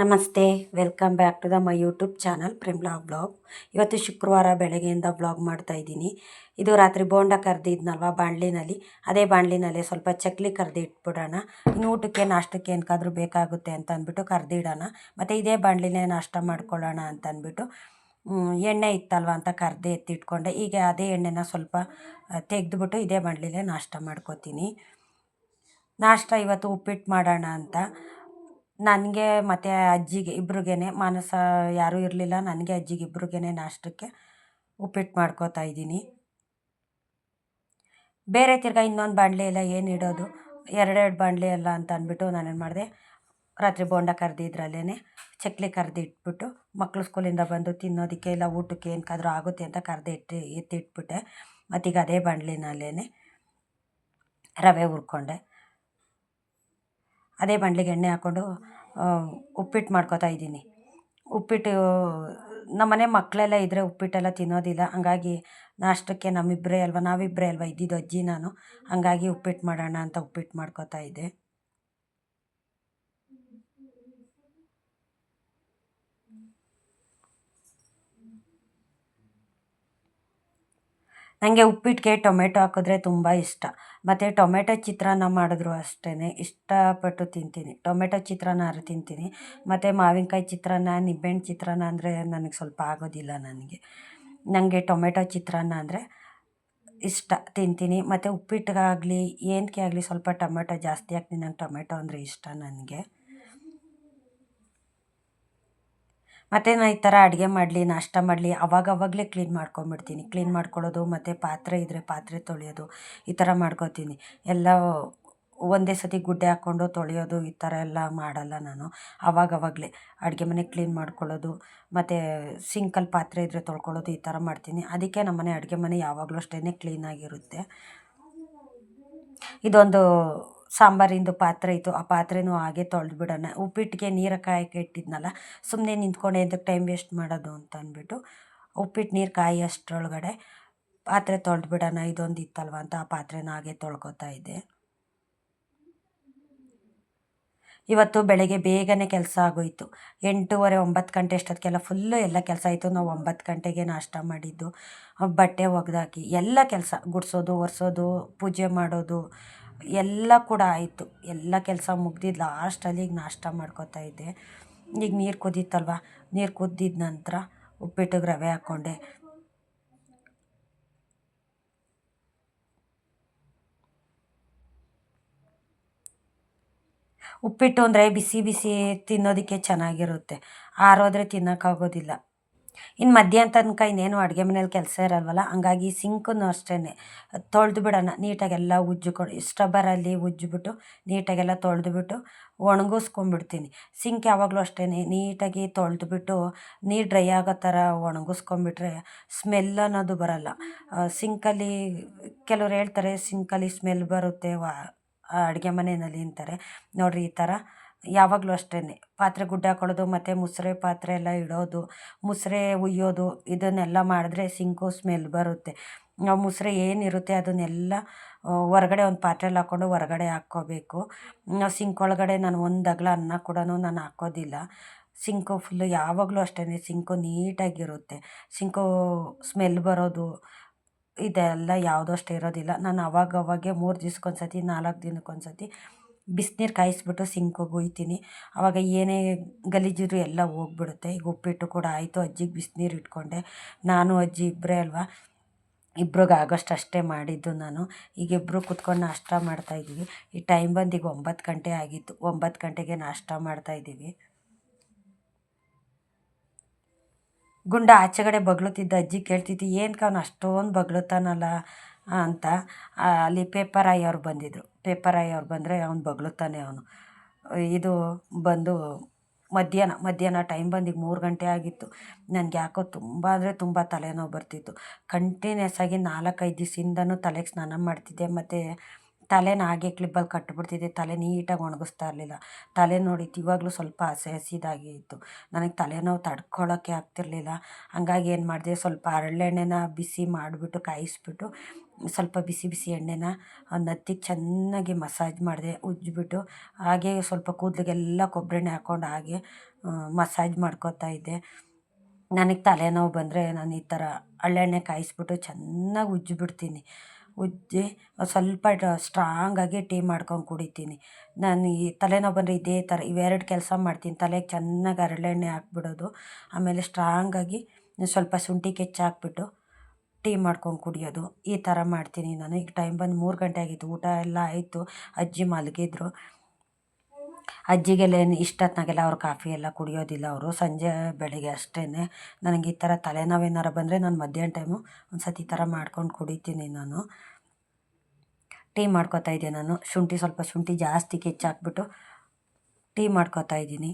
ನಮಸ್ತೆ, welcome back to the my YouTube channel Premla blog ಇವತ್ತು ಶುಕ್ರವಾರ ಬೆಳಗ್ಗೆಯಿಂದ ಬ್ಲಾಗ್ ಮಾಡ್ತಾ ಇದ್ದೀನಿ. ಇದು ರಾತ್ರಿ ಬೋಂಡ ಕರೆದಿದ್ನಲ್ವ ಬಾಂಡ್ಲಿನಲ್ಲಿ ಅದೇ ಬಾಂಡ್ಲಿನಲ್ಲಿ ಸ್ವಲ್ಪ ಚಕ್ಲಿ ಕರೆದು ಇಟ್ಬಿಡೋಣ. ಇನ್ನು ಊಟಕ್ಕೆ, ನಾಷ್ಟಕ್ಕೆ ಏನಕ್ಕಾದ್ರೂ ಬೇಕಾಗುತ್ತೆ ಅಂತ ಅಂದ್ಬಿಟ್ಟು ಕರೆದಿಡೋಣ ಮತ್ತು ಇದೇ ಬಾಣಲಿನೇ ನಾಷ್ಟ ಮಾಡ್ಕೊಳ್ಳೋಣ ಅಂತ ಅಂದ್ಬಿಟ್ಟು ಎಣ್ಣೆ ಇತ್ತಲ್ವ ಅಂತ ಕರೆದು ಎತ್ತಿಟ್ಕೊಂಡೆ. ಈಗ ಅದೇ ಎಣ್ಣೆನ ಸ್ವಲ್ಪ ತೆಗೆದುಬಿಟ್ಟು ಇದೇ ಬಾಂಡ್ಲಿನೇ ನಾಷ್ಟ ಮಾಡ್ಕೋತೀನಿ. ನಾಷ್ಟ ಇವತ್ತು ಉಪ್ಪಿಟ್ಟು ಮಾಡೋಣ ಅಂತ. ನನಗೆ ಮತ್ತು ಅಜ್ಜಿಗೆ ಇಬ್ರಿಗೇನೆ ಮಾನಸ ಯಾರೂ ಇರಲಿಲ್ಲ, ನನಗೆ ಅಜ್ಜಿಗೆ ಇಬ್ರಿಗೇನೆ ನಾಷ್ಟಕ್ಕೆ ಉಪ್ಪಿಟ್ಟು ಮಾಡ್ಕೋತಾ ಇದ್ದೀನಿ. ಬೇರೆ ತಿರ್ಗಾ ಇನ್ನೊಂದು ಬಾಣಲೆ ಎಲ್ಲ ಏನು ಇಡೋದು? ಎರಡೆರಡು ಬಾಣಲೆ ಎಲ್ಲ ಅಂತ ಅಂದ್ಬಿಟ್ಟು ನಾನೇನು ಮಾಡಿದೆ, ರಾತ್ರಿ ಬೋಂಡ ಕರೆದಿದ್ರಲ್ಲೇ ಚಕ್ಲಿ ಕರೆದು ಇಟ್ಬಿಟ್ಟು ಮಕ್ಕಳು ಸ್ಕೂಲಿಂದ ಬಂದು ತಿನ್ನೋದಕ್ಕೆ ಇಲ್ಲ ಊಟಕ್ಕೆ ಏನಕ್ಕಾದ್ರೂ ಆಗುತ್ತೆ ಅಂತ ಕರೆದು ಇಟ್ಟು ಎತ್ತಿಟ್ಬಿಟ್ಟೆ ಮತ್ತೀಗ ಅದೇ ಬಾಣಲಿನಲ್ಲೇ ರವೆ ಹುರ್ಕೊಂಡೆ. ಅದೇ ಬಾಣ್ಲಿಗೆ ಎಣ್ಣೆ ಹಾಕ್ಕೊಂಡು ಉಪ್ಪಿಟ್ಟು ಮಾಡ್ಕೋತಾ ಇದ್ದೀನಿ. ಉಪ್ಪಿಟ್ಟು ನಮ್ಮನೆ ಮಕ್ಕಳೆಲ್ಲ ಇದ್ದರೆ ಉಪ್ಪಿಟ್ಟೆಲ್ಲ ತಿನ್ನೋದಿಲ್ಲ. ಹಂಗಾಗಿ ನಾಷ್ಟಕ್ಕೆ ನಮ್ಮಿಬ್ಬರೇ ಅಲ್ವ ನಾವಿಬ್ಬರೇ ಅಲ್ವ ಇದ್ದಿದ್ದು ಅಜ್ಜಿ, ನಾನು. ಹಂಗಾಗಿ ಉಪ್ಪಿಟ್ಟು ಮಾಡೋಣ ಅಂತ ಉಪ್ಪಿಟ್ಟು ಮಾಡ್ಕೋತಾ ಇದ್ದೆ. ನನಗೆ ಉಪ್ಪಿಟ್ಟಿಗೆ ಟೊಮೆಟೊ ಹಾಕಿದ್ರೆ ತುಂಬ ಇಷ್ಟ. ಮತ್ತು ಟೊಮೆಟೊ ಚಿತ್ರಾನ್ನ ಮಾಡಿದ್ರು ಅಷ್ಟೇ ಇಷ್ಟಪಟ್ಟು ತಿಂತೀನಿ. ಟೊಮೆಟೊ ಚಿತ್ರಾನ್ನ ಆದ್ರೂ ತಿಂತೀನಿ. ಮತ್ತು ಮಾವಿನಕಾಯಿ ಚಿತ್ರಾನ್ನ, ನಿಂಬೆಹಣ್ಣು ಚಿತ್ರಾನ್ನ ಅಂದರೆ ನನಗೆ ಸ್ವಲ್ಪ ಆಗೋದಿಲ್ಲ ನನಗೆ. ನನಗೆ ಟೊಮೆಟೊ ಚಿತ್ರಾನ್ನ ಅಂದರೆ ಇಷ್ಟ, ತಿಂತೀನಿ. ಮತ್ತು ಉಪ್ಪಿಟ್ಟಿಗಾಗಲಿ ಏನಕ್ಕೆ ಆಗಲಿ ಸ್ವಲ್ಪ ಟೊಮೆಟೊ ಜಾಸ್ತಿ ಹಾಕ್ತೀನಿ. ನಂಗೆ ಟೊಮೆಟೊ ಅಂದರೆ ಇಷ್ಟ ನನಗೆ. ಮತ್ತು ನಾನು ಈ ಥರ ಅಡುಗೆ ಮಾಡಲಿ, ನಾಷ್ಟ ಮಾಡಲಿ, ಅವಾಗವಾಗಲೇ ಕ್ಲೀನ್ ಮಾಡ್ಕೊಂಬಿಡ್ತೀನಿ. ಕ್ಲೀನ್ ಮಾಡ್ಕೊಳ್ಳೋದು, ಮತ್ತು ಪಾತ್ರೆ ಇದ್ದರೆ ಪಾತ್ರೆ ತೊಳೆಯೋದು, ಈ ಥರ ಮಾಡ್ಕೊತೀನಿ. ಎಲ್ಲ ಒಂದೇ ಸತಿ ಗುಡ್ಡೆ ಹಾಕ್ಕೊಂಡು ತೊಳೆಯೋದು, ಈ ಥರ ಎಲ್ಲ ಮಾಡಲ್ಲ ನಾನು. ಅವಾಗವಾಗಲೇ ಅಡುಗೆ ಮನೆ ಕ್ಲೀನ್ ಮಾಡ್ಕೊಳ್ಳೋದು, ಮತ್ತು ಸಿಂಕಲ್ಲಿ ಪಾತ್ರೆ ಇದ್ದರೆ ತೊಳ್ಕೊಳ್ಳೋದು, ಈ ಥರ ಮಾಡ್ತೀನಿ. ಅದಕ್ಕೆ ನಮ್ಮನೆ ಅಡುಗೆ ಮನೆ ಯಾವಾಗಲೂ ಅಷ್ಟೇ ಕ್ಲೀನಾಗಿರುತ್ತೆ ಇದೊಂದು ಸಾಂಬಾರಿಂದು ಪಾತ್ರೆ ಇತ್ತು, ಆ ಪಾತ್ರೆನೂ ಹಾಗೆ ತೊಳೆದು ಬಿಡೋಣ ಉಪ್ಪಿಟ್ಟಿಗೆ ನೀರು ಕಾಯಕ್ಕೆ ಇಟ್ಟಿದ್ನಲ್ಲ ಸುಮ್ಮನೆ ನಿಂತ್ಕೊಂಡೆ ಎದಕ್ಕೆ ಟೈಮ್ ವೇಸ್ಟ್ ಮಾಡೋದು? ಅಂತ ಅಂದ್ಬಿಟ್ಟು ಉಪ್ಪಿಟ್ಟು ನೀರು ಕಾಯಿ ಅಷ್ಟರೊಳಗಡೆ ಪಾತ್ರೆ ತೊಳೆದು ಬಿಡೋಣ ಇದೊಂದು ಇತ್ತಲ್ವ ಅಂತ ಆ ಪಾತ್ರೆನ ಹಾಗೆ ತೊಳ್ಕೊತಾ ಇದ್ದೆ. ಇವತ್ತು ಬೆಳಗ್ಗೆ ಬೇಗನೆ ಕೆಲಸ ಆಗೋಯಿತು. ಎಂಟೂವರೆ, ಒಂಬತ್ತು ಗಂಟೆ ಅಷ್ಟೊತ್ತಿಗೆಲ್ಲ ಫುಲ್ಲು ಎಲ್ಲ ಕೆಲಸ ಆಯಿತು. ನಾವು ಒಂಬತ್ತು ಗಂಟೆಗೆ ನಾಷ್ಟ ಮಾಡಿದ್ದು. ಬಟ್ಟೆ ಒಗೆದಾಕಿ ಎಲ್ಲ ಕೆಲಸ, ಗುಡಿಸೋದು, ಒರೆಸೋದು, ಪೂಜೆ ಮಾಡೋದು ಎಲ್ಲ ಕೂಡ ಆಯಿತು. ಎಲ್ಲ ಕೆಲಸ ಮುಗ್ದಿದ್ದು ಲಾಸ್ಟಲ್ಲಿ ಈಗ ನಾಷ್ಟ ಮಾಡ್ಕೋತಾ ಇದ್ದೆ. ಈಗ ನೀರು ಕುದೀತಲ್ವ ನೀರು ಕುದ್ದಿದ ನಂತರ ಉಪ್ಪಿಟ್ಟಿಗೆ ರವೆ ಹಾಕ್ಕೊಂಡೆ ಉಪ್ಪಿಟ್ಟು ಅಂದರೆ ಬಿಸಿ ಬಿಸಿ ತಿನ್ನೋದಕ್ಕೆ ಚೆನ್ನಾಗಿರುತ್ತೆ. ಆರೋದ್ರೆ ತಿನ್ನೋಕ್ಕಾಗೋದಿಲ್ಲ ಇನ್ನು ಮಧ್ಯಾಹ್ನ ತನಕ ಇನ್ನೇನು ಅಡುಗೆ ಮನೇಲಿ ಕೆಲಸ ಇರಲ್ವಲ್ಲ, ಹಂಗಾಗಿ ಸಿಂಕನ್ನು ಅಷ್ಟೇ ತೊಳೆದು ಬಿಡೋಣ, ನೀಟಾಗೆಲ್ಲ ಉಜ್ಜಿಕೊಂಡು ಸ್ಟಬ್ಬರಲ್ಲಿ ಉಜ್ಜಿಬಿಟ್ಟು ನೀಟಾಗೆಲ್ಲ ತೊಳೆದ್ಬಿಟ್ಟು ಒಣಗಿಸ್ಕೊಂಬಿಡ್ತೀನಿ ಸಿಂಕ್ ಯಾವಾಗಲೂ ಅಷ್ಟೇ ನೀಟಾಗಿ ತೊಳೆದ್ಬಿಟ್ಟು ನೀರು ಡ್ರೈ ಆಗೋ ಥರ ಒಣಗಿಸ್ಕೊಂಬಿಟ್ರೆ ಸ್ಮೆಲ್ ಅನ್ನೋದು ಬರಲ್ಲ. ಸಿಂಕಲ್ಲಿ ಕೆಲವ್ರು ಹೇಳ್ತಾರೆ, ಸಿಂಕಲ್ಲಿ ಸ್ಮೆಲ್ ಬರುತ್ತೆ ವಾ, ಅಡುಗೆ ಮನೆಯಲ್ಲಿ ಅಂತಾರೆ. ನೋಡಿರಿ ಈ ಥರ ಯಾವಾಗಲೂ ಅಷ್ಟೇ ಪಾತ್ರೆ ಗುಡ್ಡ ಹಾಕೊಳ್ಳೋದು, ಮತ್ತು ಮುಸುರೆ ಪಾತ್ರೆ ಎಲ್ಲ ಇಡೋದು, ಮುಸುರೆ ಉಯ್ಯೋದು, ಇದನ್ನೆಲ್ಲ ಮಾಡಿದ್ರೆ ಸಿಂಕು ಸ್ಮೆಲ್ ಬರುತ್ತೆ. ನಾವು ಮುಸುರೆ ಏನಿರುತ್ತೆ ಅದನ್ನೆಲ್ಲ ಹೊರಗಡೆ ಒಂದು ಪಾತ್ರೆಲಿ ಹಾಕ್ಕೊಂಡು ಹೊರಗಡೆ ಹಾಕ್ಕೋಬೇಕು. ಸಿಂಕ್ ಒಳಗಡೆ ನಾನು ಒಂದು ಅಗಲ ಅನ್ನ ಕೂಡ ನಾನು ಹಾಕೋದಿಲ್ಲ. ಸಿಂಕು ಫುಲ್ಲು ಯಾವಾಗಲೂ ಅಷ್ಟೇ ಸಿಂಕು ನೀಟಾಗಿರುತ್ತೆ. ಸಿಂಕು ಸ್ಮೆಲ್ ಬರೋದು, ಇದೆಲ್ಲ ಯಾವುದೋ ಅಷ್ಟೇ ಇರೋದಿಲ್ಲ. ನಾನು ಅವಾಗವಾಗೆ ಮೂರು ದಿವ್ಸಕ್ಕೊಂದು ಸತಿ ನಾಲ್ಕು ದಿನಕ್ಕೊಂದು ಸತಿ ಬಿಸಿನೀರು ಕಾಯಿಸ್ಬಿಟ್ಟು ಸಿಂಕಿಗೆ ಒಯ್ತೀನಿ. ಆವಾಗ ಏನೇ ಗಲೀಜಿದ್ರು ಎಲ್ಲ ಹೋಗ್ಬಿಡುತ್ತೆ. ಈಗ ಉಪ್ಪಿಟ್ಟು ಕೂಡ ಆಯಿತು. ಅಜ್ಜಿಗೆ ಬಿಸಿನೀರು ಇಟ್ಕೊಂಡೆ. ನಾನು, ಅಜ್ಜಿ ಇಬ್ಬರೇ ಅಲ್ವಾ? ಇಬ್ರಿಗೆ ಆಗೋಷ್ಟು ಅಷ್ಟೇ ಮಾಡಿದ್ದು ನಾನು. ಈಗ ಇಬ್ಬರು ಕುತ್ಕೊಂಡು ನಾಷ್ಟ ಮಾಡ್ತಾಯಿದ್ದೀವಿ ಈ ಟೈಮ್ ಬಂದು ಈಗ ಒಂಬತ್ತು ಗಂಟೆ ಆಗಿತ್ತು. ಒಂಬತ್ತು ಗಂಟೆಗೆ ನಾಷ್ಟ ಮಾಡ್ತಾಯಿದ್ದೀವಿ ಗುಂಡ ಆಚೆಗಡೆ ಬಗ್ಲುತ್ತಿದ್ದ ಅಜ್ಜಿ ಕೇಳ್ತಿತ್ತು ಏನು ಅವ್ನು ಅಷ್ಟೊಂದು ಬಗ್ಲುತ್ತಾನಲ್ಲ? ಅಂತ ಅಲ್ಲಿ ಪೇಪರ್ ಆಯ್ ಅವ್ರು ಬಂದಿದ್ದರು ಪೇಪರ್ ಆಯ್ ಅವ್ರು ಬಂದರೆ ಅವ್ನು ಬಗಳುತ್ತಾನೆ ಅವನು. ಇದು ಬಂದು ಮಧ್ಯಾಹ್ನ ಮಧ್ಯಾಹ್ನ ಟೈಮ್ ಬಂದಿಗೆ ಮೂರು ಗಂಟೆ ಆಗಿತ್ತು. ನನಗೆ ಯಾಕೋ ತುಂಬ ಅಂದರೆ ತುಂಬ ತಲೆನೋವು ಬರ್ತಿತ್ತು. ಕಂಟಿನ್ಯೂಸ್ ಆಗಿ ನಾಲ್ಕೈದು ದಿವಸದಿಂದನೂ ತಲೆಗೆ ಸ್ನಾನ ಮಾಡ್ತಿದ್ದೆ. ಮತ್ತು ತಲೆನ ಹಾಗೆ ಕ್ಲಿಪ್ಪಲ್ಲಿ ಕಟ್ಬಿಡ್ತಿದ್ದೆ. ತಲೆ ನೀಟಾಗಿ ಒಣಗಿಸ್ತಾ ಇರಲಿಲ್ಲ. ತಲೆ ನೋಡಿತ್ತು, ಇವಾಗಲೂ ಸ್ವಲ್ಪ ಹಸಿ ಹಸಿದಾಗಿ ಇತ್ತು. ನನಗೆ ತಲೆನೋವು ತಡ್ಕೊಳ್ಳೋಕ್ಕೆ ಆಗ್ತಿರಲಿಲ್ಲ. ಹಂಗಾಗಿ ಏನು ಮಾಡಿದೆ, ಸ್ವಲ್ಪ ಹರಳೆಣ್ಣೆನ ಬಿಸಿ ಮಾಡಿಬಿಟ್ಟು ಕಾಯಿಸ್ಬಿಟ್ಟು ಸ್ವಲ್ಪ ಬಿಸಿ ಬಿಸಿ ಎಣ್ಣೆನ ನೆತ್ತಿಗೆ ಚೆನ್ನಾಗಿ ಮಸಾಜ್ ಮಾಡಿದೆ, ಉಜ್ಜಿಬಿಟ್ಟು ಹಾಗೆ ಸ್ವಲ್ಪ ಕೂದಲಿಗೆಲ್ಲ ಕೊಬ್ಬರಿ ಎಣ್ಣೆ ಹಾಕ್ಕೊಂಡು ಹಾಗೆ ಮಸಾಜ್ ಮಾಡ್ಕೊತಾ ಇದ್ದೆ. ನನಗೆ ತಲೆನೋವು ಬಂದರೆ ನಾನು ಈ ಥರ ಹಳ್ಳೆಣ್ಣೆ ಕಾಯಿಸ್ಬಿಟ್ಟು ಚೆನ್ನಾಗಿ ಉಜ್ಜಿಬಿಡ್ತೀನಿ. ಉಜ್ಜಿ ಸ್ವಲ್ಪ ಸ್ಟ್ರಾಂಗಾಗಿ ಟೀ ಮಾಡ್ಕೊಂಡು ಕುಡಿತೀನಿ. ನಾನು ಈ ತಲೆನೋವು ಬಂದರೆ ಇದೇ ಥರ ಇವೆರಡು ಕೆಲಸ ಮಾಡ್ತೀನಿ. ತಲೆಗೆ ಚೆನ್ನಾಗಿ ಹರಳೆಣ್ಣೆ ಹಾಕ್ಬಿಡೋದು, ಆಮೇಲೆ ಸ್ಟ್ರಾಂಗಾಗಿ ಸ್ವಲ್ಪ ಶುಂಠಿ, ಕೆಚ್ಚು ಹಾಕ್ಬಿಟ್ಟು ಟೀ ಮಾಡ್ಕೊಂಡು ಕುಡಿಯೋದು, ಈ ಥರ ಮಾಡ್ತೀನಿ ನಾನು. ಈಗ ಟೈಮ್ ಬಂದು ಮೂರು ಗಂಟೆ ಆಗಿತ್ತು, ಊಟ ಎಲ್ಲ ಆಯಿತು. ಅಜ್ಜಿ ಮಲಗಿದ್ರು. ಅಜ್ಜಿಗೆಲ್ಲ ಏನು ಇಷ್ಟೊತ್ನಾಗೆಲ್ಲ ಅವ್ರು ಕಾಫಿ ಎಲ್ಲ ಕುಡಿಯೋದಿಲ್ಲ ಅವರು. ಸಂಜೆ ಬೆಳಗ್ಗೆ ಅಷ್ಟೇ ನನಗೆ ಈ ಥರ ತಲೆನೋವು ಬಂದರೆ ನಾನು ಮಧ್ಯಾಹ್ನ ಟೈಮು ಒಂದು ಸತಿ ಈ ಥರ ಮಾಡ್ಕೊಂಡು ಕುಡಿತೀನಿ ನಾನು. ಟೀ ಮಾಡ್ಕೊತಾ ಇದ್ದೆ ನಾನು. ಶುಂಠಿ ಸ್ವಲ್ಪ ಶುಂಠಿ ಜಾಸ್ತಿ ಕೆಚ್ಚಾಕ್ಬಿಟ್ಟು ಟೀ ಮಾಡ್ಕೋತಾ ಇದ್ದೀನಿ.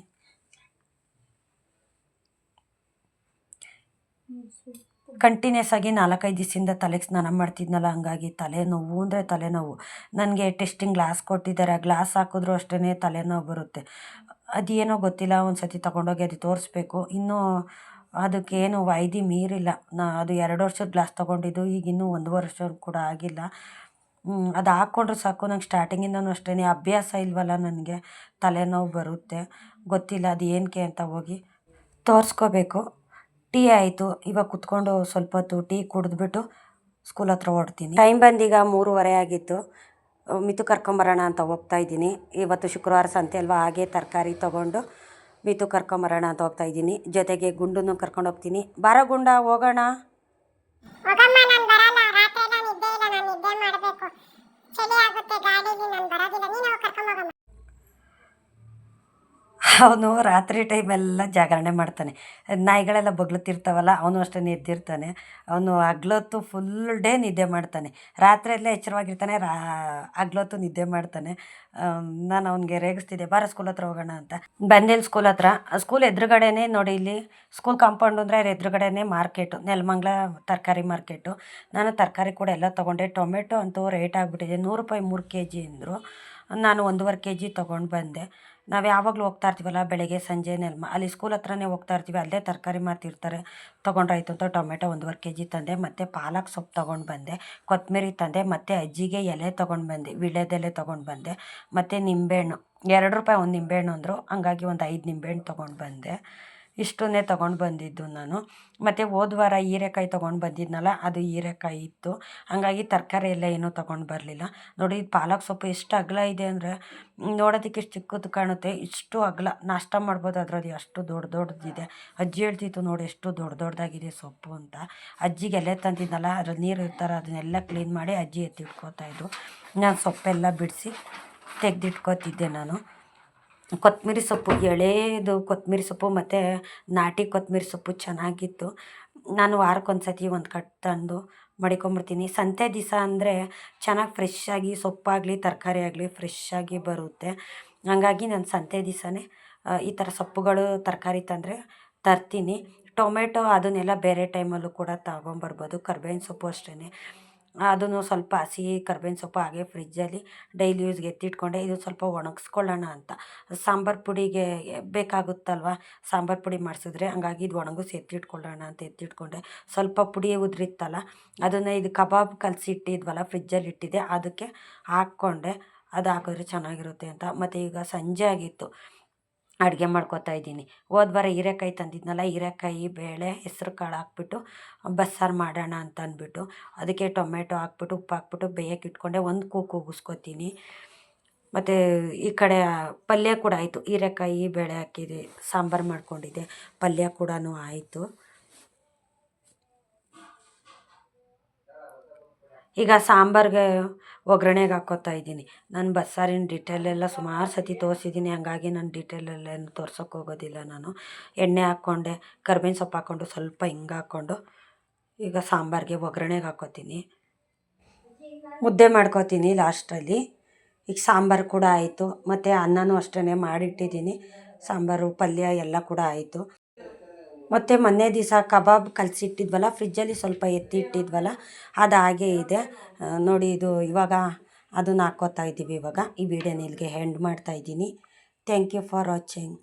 ಕಂಟಿನ್ಯೂಸ್ ಆಗಿ ನಾಲ್ಕೈದು ದಿವಸದಿಂದ ತಲೆಗೆ ಸ್ನಾನ ಮಾಡ್ತಿದ್ನಲ್ಲ, ಹಂಗಾಗಿ ತಲೆನೋವು, ಅಂದರೆ ತಲೆನೋವು. ನನಗೆ ಟೆಸ್ಟಿಂಗ್ ಗ್ಲಾಸ್ ಕೊಟ್ಟಿದ್ದಾರೆ. ಗ್ಲಾಸ್ ಹಾಕಿದ್ರು ಅಷ್ಟೇ ತಲೆನೋವು ಬರುತ್ತೆ. ಅದೇನೋ ಗೊತ್ತಿಲ್ಲ ಒಂದು ಸತಿ ತೊಗೊಂಡೋಗಿ ಅದು ತೋರಿಸ್ಬೇಕು. ಇನ್ನೂ ಅದಕ್ಕೇನು ವೈದಿ ಮೀರಿಲ್ಲ. ನಾ ಅದು ಎರಡು ವರ್ಷದ ಗ್ಲಾಸ್ ತೊಗೊಂಡಿದ್ದು, ಈಗ ಇನ್ನೂ ಒಂದು ವರ್ಷ ಕೂಡ ಆಗಿಲ್ಲ. ಅದು ಹಾಕ್ಕೊಂಡ್ರೆ ಸಾಕು. ನಂಗೆ ಸ್ಟಾರ್ಟಿಂಗಿಂದನೂ ಅಷ್ಟೇ ಅಭ್ಯಾಸ ಇಲ್ವಲ್ಲ ನನಗೆ. ತಲೆನೋವು ಬರುತ್ತೆ. ಗೊತ್ತಿಲ್ಲ ಅದು ಏನಕ್ಕೆ ಅಂತ ಹೋಗಿ ತೋರಿಸ್ಕೋಬೇಕು. ಟೀ ಆಯಿತು. ಇವಾಗ ಕುತ್ಕೊಂಡು ಸ್ವಲ್ಪ ಹೊತ್ತು ಟೀ ಕುಡಿದ್ಬಿಟ್ಟು ಸ್ಕೂಲ್ ಹತ್ರ ಹೊರಡ್ತೀನಿ. ಟೈಮ್ ಬಂದೀಗ ಮೂರುವರೆ ಆಗಿತ್ತು. ಮಿತು ಕರ್ಕೊಂಬರೋಣ ಅಂತ ಹೋಗ್ತಾ ಇದ್ದೀನಿ. ಇವತ್ತು ಶುಕ್ರವಾರ ಸಂತೆ ಅಲ್ವಾ? ಹಾಗೆ ತರಕಾರಿ ತೊಗೊಂಡು ಮಿತು ಕರ್ಕೊಂಬರೋಣ ಅಂತ ಹೋಗ್ತಾ ಇದ್ದೀನಿ. ಜೊತೆಗೆ ಗುಂಡನ್ನು ಕರ್ಕೊಂಡು ಹೋಗ್ತೀನಿ. ಬಾರ ಗುಂಡ ಹೋಗೋಣ ಹೋಗಮ್ಮ ನಾನು ಬರಲ್ಲ ರಾತ್ರಿ ಎಲ್ಲ ನಿದ್ದೆ ಇಲ್ಲ ನಾನು ನಿದ್ದೆ ಮಾಡಬೇಕು ಚಳಿ ಆಗುತ್ತೆ ಗಾಡೀಲಿ ನಾನು ಬರೋದಿಲ್ಲ ನೀನು ಹೋಗಿ ಕರ್ಕೊಂಡು ಹೋಗಮ್ಮ ಅವನು ರಾತ್ರಿ ಟೈಮೆಲ್ಲ ಜಾಗರಣೆ ಮಾಡ್ತಾನೆ. ನಾಯಿಗಳೆಲ್ಲ ಬಗ್ಲುತ್ತಿರ್ತಾವಲ್ಲ ಅವನು ಅಷ್ಟೇ ನಿದ್ದಿರ್ತಾನೆ. ಅವನು ಹಗ್ಲೊತ್ತು ಫುಲ್ ಡೇ ನಿದ್ದೆ ಮಾಡ್ತಾನೆ. ರಾತ್ರಿ ಎಲ್ಲ ಎಚ್ಚರವಾಗಿರ್ತಾನೆ, ರಾ, ಹಗ್ಲೊತ್ತು ನಿದ್ದೆ ಮಾಡ್ತಾನೆ. ನಾನು ಅವನಿಗೆ ರೇಗಿಸ್ತಿದ್ದೆ, ಬಾರ ಸ್ಕೂಲ್ ಹತ್ರ ಹೋಗೋಣ ಅಂತ. ಬಂದಿಲ್ಲ ಸ್ಕೂಲ್ ಹತ್ರ ಸ್ಕೂಲ್ ಎದುರುಗಡೆನೇ ನೋಡಿ ಇಲ್ಲಿ ಸ್ಕೂಲ್ ಕಾಂಪೌಂಡ್ ಅಂದರೆ ಅದ್ರ ಎದುರುಗಡೆನೇ ಮಾರ್ಕೆಟು ನೆಲಮಂಗ್ಲ ತರಕಾರಿ ಮಾರ್ಕೆಟು ನಾನು ತರಕಾರಿ ಕೂಡ ಎಲ್ಲ ತೊಗೊಂಡೆ. ಟೊಮೆಟೊ ಅಂತೂ ರೇಟ್ ಆಗಿಬಿಟ್ಟಿದೆ, ನೂರು ರೂಪಾಯಿ ಮೂರು ಕೆ ಜಿ ಅಂದರು. ನಾನು ಒಂದೂವರೆ ಕೆ ಜಿ ತೊಗೊಂಡು ಬಂದೆ. ನಾವು ಯಾವಾಗಲೂ ಹೋಗ್ತಾ ಇರ್ತೀವಲ್ಲ ಬೆಳಗ್ಗೆ, ಸಂಜೆ ನೆಲ್ಮ, ಅಲ್ಲಿ ಸ್ಕೂಲ್ ಹತ್ರನೇ ಹೋಗ್ತಾ ಇರ್ತೀವಿ, ಅಲ್ಲೇ ತರಕಾರಿ ಮಾರ್ತಿರ್ತಾರೆ ತೊಗೊಂಡ್ರಾಯ್ತು ಅಂತ ಟೊಮೆಟೊ ಒಂದೂವರೆ ಕೆ ಜಿ ತಂದೆ, ಮತ್ತು ಪಾಲಕ್ ಸೊಪ್ಪು ತೊಗೊಂಡು ಬಂದೆ ಕೊತ್ತಂಬರಿ ತಂದೆ, ಮತ್ತು ಅಜ್ಜಿಗೆ ಎಲೆ ತೊಗೊಂಡು ಬಂದೆ ವಿಳೆದೆಲೆ ತೊಗೊಂಡು ಬಂದೆ, ಮತ್ತು ನಿಂಬೆಹಣ್ಣು, ಎರಡು ರೂಪಾಯಿ ಒಂದು ನಿಂಬೆಹಣ್ಣು ಅಂದರು, ಹಂಗಾಗಿ ಒಂದು ಐದು ನಿಂಬೆಹಣ್ಣು ತೊಗೊಂಡು ಬಂದೆ. ಇಷ್ಟನ್ನೇ ತೊಗೊಂಡು ಬಂದಿದ್ದು ನಾನು. ಮತ್ತು ಹೋದ ವಾರ ಹೀರೆಕಾಯಿ ತೊಗೊಂಡು ಬಂದಿದ್ನಲ್ಲ, ಅದು ಹೀರೆಕಾಯಿ ಇತ್ತು. ಹಾಗಾಗಿ ತರಕಾರಿ ಎಲ್ಲ ಏನೂ ತೊಗೊಂಡು ಬರಲಿಲ್ಲ. ನೋಡಿ, ಪಾಲಕ್ ಸೊಪ್ಪು ಎಷ್ಟು ಅಗಲ ಇದೆ ಅಂದರೆ ನೋಡೋದಕ್ಕೆ ಇಷ್ಟು ಚಿಕ್ಕದು ಕಾಣುತ್ತೆ. ಇಷ್ಟು ಅಗಲ. ನಾಷ್ಟ ಮಾಡ್ಬೋದು, ಅದರಲ್ಲಿ ಅಷ್ಟು ದೊಡ್ಡ ದೊಡ್ಡದಿದೆ ಅಜ್ಜಿ ಹೇಳ್ತಿತ್ತು ನೋಡಿ, ಎಷ್ಟು ದೊಡ್ಡ ದೊಡ್ಡದಾಗಿದೆ ಸೊಪ್ಪು ಅಂತ. ಅಜ್ಜಿಗೆ ಎಲೆ ತಂದಿದ್ನಲ್ಲ ಅದ್ರಲ್ಲಿ ನೀರು ಇರ್ತಾರೆ, ಅದನ್ನೆಲ್ಲ ಕ್ಲೀನ್ ಮಾಡಿ ಅಜ್ಜಿ ಎತ್ತಿಟ್ಕೋತಾ ಇದ್ರು ನಾನು ಸೊಪ್ಪೆಲ್ಲ ಬಿಡಿಸಿ ತೆಗೆದಿಟ್ಕೋತಿದ್ದೆ ನಾನು. ಕೊತ್ತಂಬರಿ ಸೊಪ್ಪು, ಎಳೆದು ಕೊತ್ತಂಬ್ರಿ ಸೊಪ್ಪು ಮತ್ತು ನಾಟಿ ಕೊತ್ತಂಬರಿ ಸೊಪ್ಪು ಚೆನ್ನಾಗಿತ್ತು. ನಾನು ವಾರಕ್ಕೊಂದು ಸತಿ ಒಂದು ಕಟ್ ತಂದು ಮಡಿಕೊಂಬಿಡ್ತೀನಿ ಸಂತೆ ದಿವಸ ಅಂದರೆ ಚೆನ್ನಾಗಿ ಫ್ರೆಶ್ಶಾಗಿ ಸೊಪ್ಪಾಗಲಿ, ತರಕಾರಿ ಆಗಲಿ ಫ್ರೆಶ್ಶಾಗಿ ಬರುತ್ತೆ. ಹಂಗಾಗಿ ನಾನು ಸಂತೆ ದಿವಸನೇ ಈ ಥರ ಸೊಪ್ಪುಗಳು, ತರಕಾರಿ ತಂದರೆ ತರ್ತೀನಿ. ಟೊಮೆಟೊ ಅದನ್ನೆಲ್ಲ ಬೇರೆ ಟೈಮಲ್ಲೂ ಕೂಡ ತಗೊಂಬರ್ಬೋದು. ಕರ್ಬೇವಿನ ಸೊಪ್ಪು ಅಷ್ಟೇ ಅದನ್ನು ಸ್ವಲ್ಪ ಹಸಿ ಕರ್ಬೇವಿನ ಸೊಪ್ಪು ಹಾಗೆ ಫ್ರಿಜ್ಜಲ್ಲಿ ಡೈಲಿ ಯೂಸ್ಗೆ ಎತ್ತಿಟ್ಕೊಂಡೆ, ಇದು ಸ್ವಲ್ಪ ಒಣಗಿಸ್ಕೊಳ್ಳೋಣ ಅಂತ. ಸಾಂಬಾರು ಪುಡಿಗೆ ಬೇಕಾಗುತ್ತಲ್ವ? ಸಾಂಬಾರು ಪುಡಿ ಮಾಡಿಸಿದ್ರೆ ಹಂಗಾಗಿ ಇದು ಒಣಗಿಸಿ ಎತ್ತಿಟ್ಕೊಳ್ಳೋಣ ಅಂತ ಎತ್ತಿಟ್ಕೊಂಡೆ. ಸ್ವಲ್ಪ ಪುಡಿ ಉದುರಿತ್ತಲ್ಲ, ಅದನ್ನು ಇದು ಕಬಾಬ್ ಕಲಸಿ ಇಟ್ಟಿದ್ವಲ್ಲ, ಫ್ರಿಜ್ಜಲ್ಲಿ ಇಟ್ಟಿದ್ದೆ, ಅದಕ್ಕೆ ಹಾಕ್ಕೊಂಡೆ. ಅದು ಹಾಕಿದ್ರೆ ಚೆನ್ನಾಗಿರುತ್ತೆ ಅಂತ. ಮತ್ತು ಈಗ ಸಂಜೆ ಆಗಿತ್ತು. ಅಡುಗೆ ಮಾಡ್ಕೊತಾ ಇದ್ದೀನಿ. ಹೋದ ವಾರ ಹೀರೆಕಾಯಿ ತಂದಿದ್ನಲ್ಲ, ಹೀರೆಕಾಯಿ, ಬೇಳೆ, ಹೆಸ್ರು ಕಾಳು ಹಾಕ್ಬಿಟ್ಟು, ಬಸ್ಸಾರು ಮಾಡೋಣ ಅಂತ ಅಂದ್ಬಿಟ್ಟು, ಅದಕ್ಕೆ ಟೊಮೆಟೊ ಹಾಕ್ಬಿಟ್ಟು, ಉಪ್ಪು ಹಾಕ್ಬಿಟ್ಟು ಬೇಯಕ್ಕೆ ಇಟ್ಕೊಂಡೆ, ಒಂದು ಕೂಗು ಉಗಿಸ್ಕೊತೀನಿ ಮತ್ತು ಈ ಕಡೆ ಪಲ್ಯ ಕೂಡ ಆಯಿತು. ಹೀರೆಕಾಯಿ, ಬೇಳೆ ಹಾಕಿದೆ, ಸಾಂಬಾರು ಮಾಡ್ಕೊಂಡಿದ್ದೆ. ಪಲ್ಯ ಕೂಡ ಆಯಿತು. ಈಗ ಸಾಂಬಾರ್ಗೆ ಒಗ್ಗರಣೆಗೆ ಹಾಕ್ಕೋತಾ ಇದ್ದೀನಿ. ನಾನು ಬಸ್ಸಾರಿನ ಡಿಟೇಲೆಲ್ಲ ಸುಮಾರು ಸತಿ ತೋರಿಸಿದ್ದೀನಿ. ಹಂಗಾಗಿ ನಾನು ಡಿಟೇಲೆಲ್ಲ ಏನು ತೋರ್ಸೋಕೆ ಹೋಗೋದಿಲ್ಲ ನಾನು. ಎಣ್ಣೆ ಹಾಕ್ಕೊಂಡೆ, ಕರ್ಬೇವಿನ ಸೊಪ್ಪು ಹಾಕ್ಕೊಂಡು ಸ್ವಲ್ಪ ಹಿಂಗೆ ಹಾಕ್ಕೊಂಡು ಈಗ ಸಾಂಬಾರಿಗೆ ಒಗ್ಗರಣೆಗೆ ಹಾಕ್ಕೋತೀನಿ ಮುದ್ದೆ ಮಾಡ್ಕೋತೀನಿ ಲಾಸ್ಟಲ್ಲಿ. ಈಗ ಸಾಂಬಾರು ಕೂಡ ಆಯಿತು. ಮತ್ತು ಅನ್ನನೂ ಅಷ್ಟೇ ಮಾಡಿಟ್ಟಿದ್ದೀನಿ. ಸಾಂಬಾರು, ಪಲ್ಯ ಎಲ್ಲ ಕೂಡ ಆಯಿತು. ಮತ್ತು ಮೊನ್ನೆ ದಿವಸ ಕಬಾಬ್ ಕಲಸಿಟ್ಟಿದ್ವಲ್ಲ, ಫ್ರಿಜ್ಜಲ್ಲಿ ಸ್ವಲ್ಪ ಎತ್ತಿ ಇಟ್ಟಿದ್ವಲ್ಲ, ಅದು ಹಾಗೇ ಇದೆ. ನೋಡಿ ಇದು ಇವಾಗ ಅದನ್ನು ಹಾಕ್ಕೋತಾ ಇದ್ದೀವಿ ಇವಾಗ. ಈ ವಿಡಿಯೋನ ಇಲ್ಲಿಗೆ ಹೆಂಡ್ ಮಾಡ್ತಾ ಇದ್ದೀನಿ. Thank you for watching